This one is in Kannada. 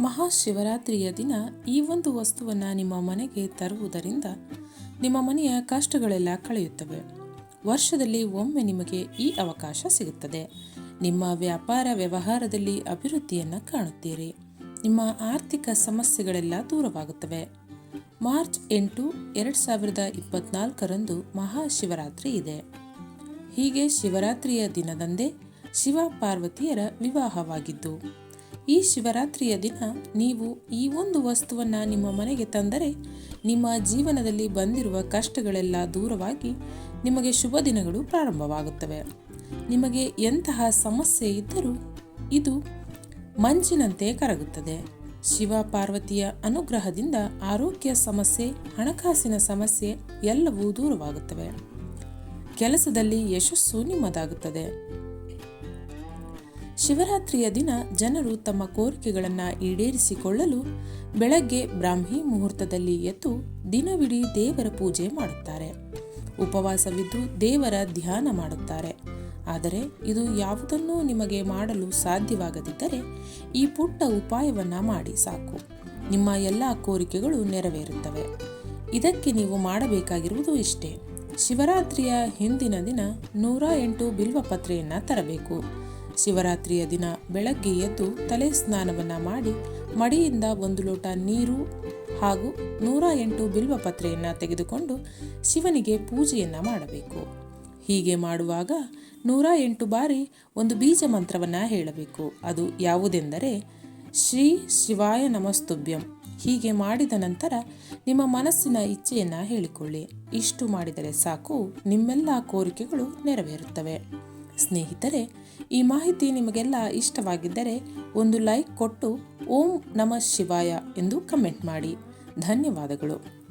ಮಹಾಶಿವರಾತ್ರಿಯ ದಿನ ಈ ಒಂದು ವಸ್ತುವನ್ನು ನಿಮ್ಮ ಮನೆಗೆ ತರುವುದರಿಂದ ನಿಮ್ಮ ಮನೆಯ ಕಷ್ಟಗಳೆಲ್ಲ ಕಳೆಯುತ್ತವೆ. ವರ್ಷದಲ್ಲಿ ಒಮ್ಮೆ ನಿಮಗೆ ಈ ಅವಕಾಶ ಸಿಗುತ್ತದೆ. ನಿಮ್ಮ ವ್ಯಾಪಾರ ವ್ಯವಹಾರದಲ್ಲಿ ಅಭಿವೃದ್ಧಿಯನ್ನು ಕಾಣುತ್ತೀರಿ. ನಿಮ್ಮ ಆರ್ಥಿಕ ಸಮಸ್ಯೆಗಳೆಲ್ಲ ದೂರವಾಗುತ್ತವೆ. ಮಾರ್ಚ್ ಎಂಟು, ಎರಡು ಸಾವಿರದ ಇಪ್ಪತ್ನಾಲ್ಕರಂದು ಮಹಾಶಿವರಾತ್ರಿ ಇದೆ. ಹೀಗೆ ಶಿವರಾತ್ರಿಯ ದಿನದಂದೇ ಶಿವ ಪಾರ್ವತಿಯರ ವಿವಾಹವಾಗಿದ್ದು ಈ ಶಿವರಾತ್ರಿಯ ದಿನ ನೀವು ಈ ಒಂದು ವಸ್ತುವನ್ನು ನಿಮ್ಮ ಮನೆಗೆ ತಂದರೆ ನಿಮ್ಮ ಜೀವನದಲ್ಲಿ ಬಂದಿರುವ ಕಷ್ಟಗಳೆಲ್ಲ ದೂರವಾಗಿ ನಿಮಗೆ ಶುಭ ದಿನಗಳು ಪ್ರಾರಂಭವಾಗುತ್ತವೆ. ನಿಮಗೆ ಎಂತಹ ಸಮಸ್ಯೆ ಇದ್ದರೂ ಇದು ಮಂಜಿನಂತೆ ಕರಗುತ್ತದೆ. ಶಿವ ಪಾರ್ವತಿಯ ಅನುಗ್ರಹದಿಂದ ಆರೋಗ್ಯ ಸಮಸ್ಯೆ, ಹಣಕಾಸಿನ ಸಮಸ್ಯೆ ಎಲ್ಲವೂ ದೂರವಾಗುತ್ತವೆ. ಕೆಲಸದಲ್ಲಿ ಯಶಸ್ಸು ನಿಮ್ಮದಾಗುತ್ತದೆ. ಶಿವರಾತ್ರಿಯ ದಿನ ಜನರು ತಮ್ಮ ಕೋರಿಕೆಗಳನ್ನು ಈಡೇರಿಸಿಕೊಳ್ಳಲು ಬೆಳಗ್ಗೆ ಬ್ರಾಹ್ಮಿ ಮುಹೂರ್ತದಲ್ಲಿ ಎದ್ದು ದಿನವಿಡೀ ದೇವರ ಪೂಜೆ ಮಾಡುತ್ತಾರೆ. ಉಪವಾಸವಿದ್ದು ದೇವರ ಧ್ಯಾನ ಮಾಡುತ್ತಾರೆ. ಆದರೆ ಇದು ಯಾವುದನ್ನೂ ನಿಮಗೆ ಮಾಡಲು ಸಾಧ್ಯವಾಗದಿದ್ದರೆ ಈ ಪುಟ್ಟ ಉಪಾಯವನ್ನು ಮಾಡಿ ಸಾಕು. ನಿಮ್ಮ ಎಲ್ಲ ಕೋರಿಕೆಗಳು ನೆರವೇರುತ್ತವೆ. ಇದಕ್ಕೆ ನೀವು ಮಾಡಬೇಕಾಗಿರುವುದು ಇಷ್ಟೇ. ಶಿವರಾತ್ರಿಯ ಹಿಂದಿನ ದಿನ ನೂರ ಎಂಟು ಬಿಲ್ವಪತ್ರೆಯನ್ನು ತರಬೇಕು. ಶಿವರಾತ್ರಿಯ ದಿನ ಬೆಳಗ್ಗೆ ಎದ್ದು ತಲೆ ಸ್ನಾನವನ್ನು ಮಾಡಿ ಮಡಿಯಿಂದ ಒಂದು ಲೋಟ ನೀರು ಹಾಗೂ ನೂರ ಎಂಟು ಬಿಲ್ವಪತ್ರೆಯನ್ನು ತೆಗೆದುಕೊಂಡು ಶಿವನಿಗೆ ಪೂಜೆಯನ್ನು ಮಾಡಬೇಕು. ಹೀಗೆ ಮಾಡುವಾಗ ನೂರ ಎಂಟು ಬಾರಿ ಒಂದು ಬೀಜ ಮಂತ್ರವನ್ನು ಹೇಳಬೇಕು. ಅದು ಯಾವುದೆಂದರೆ, ಶ್ರೀ ಶಿವಾಯ ನಮಸ್ತುಭ್ಯಂ. ಹೀಗೆ ಮಾಡಿದ ನಂತರ ನಿಮ್ಮ ಮನಸ್ಸಿನ ಇಚ್ಛೆಯನ್ನು ಹೇಳಿಕೊಳ್ಳಿ. ಇಷ್ಟು ಮಾಡಿದರೆ ಸಾಕು, ನಿಮ್ಮೆಲ್ಲ ಕೋರಿಕೆಗಳು ನೆರವೇರುತ್ತವೆ. ಸ್ನೇಹಿತರೆ, ಈ ಮಾಹಿತಿ ನಿಮಗೆಲ್ಲ ಇಷ್ಟವಾಗಿದ್ದರೆ ಒಂದು ಲೈಕ್ ಕೊಟ್ಟು ಓಂ ನಮಃ ಶಿವಾಯ ಎಂದು ಕಮೆಂಟ್ ಮಾಡಿ. ಧನ್ಯವಾದಗಳು.